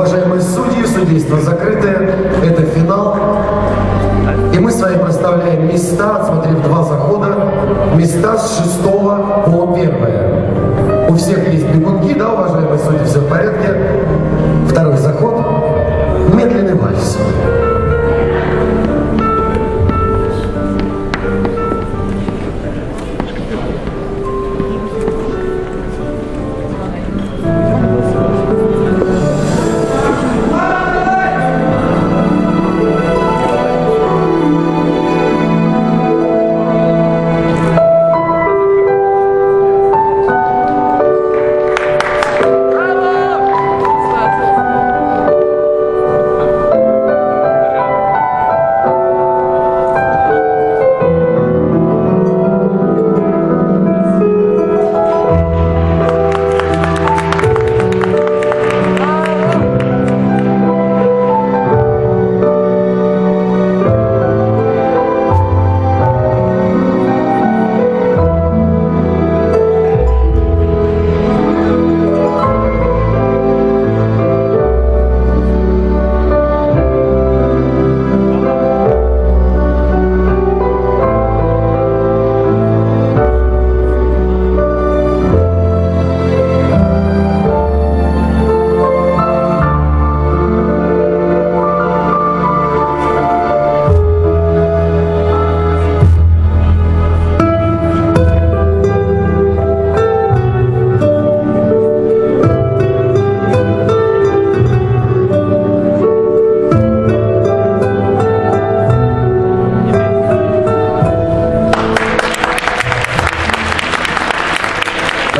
Уважаемые судьи, судейство закрытое. Это финал. И мы с вами проставляем места, отсмотрев два захода, места с шестого по первое. У всех есть бегунки, да, уважаемые судьи, все в порядке.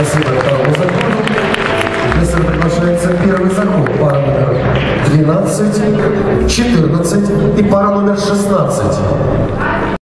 Спасибо второму заходу. Профессор приглашается первый заход. Пара номер 12, 14 и пара номер 16.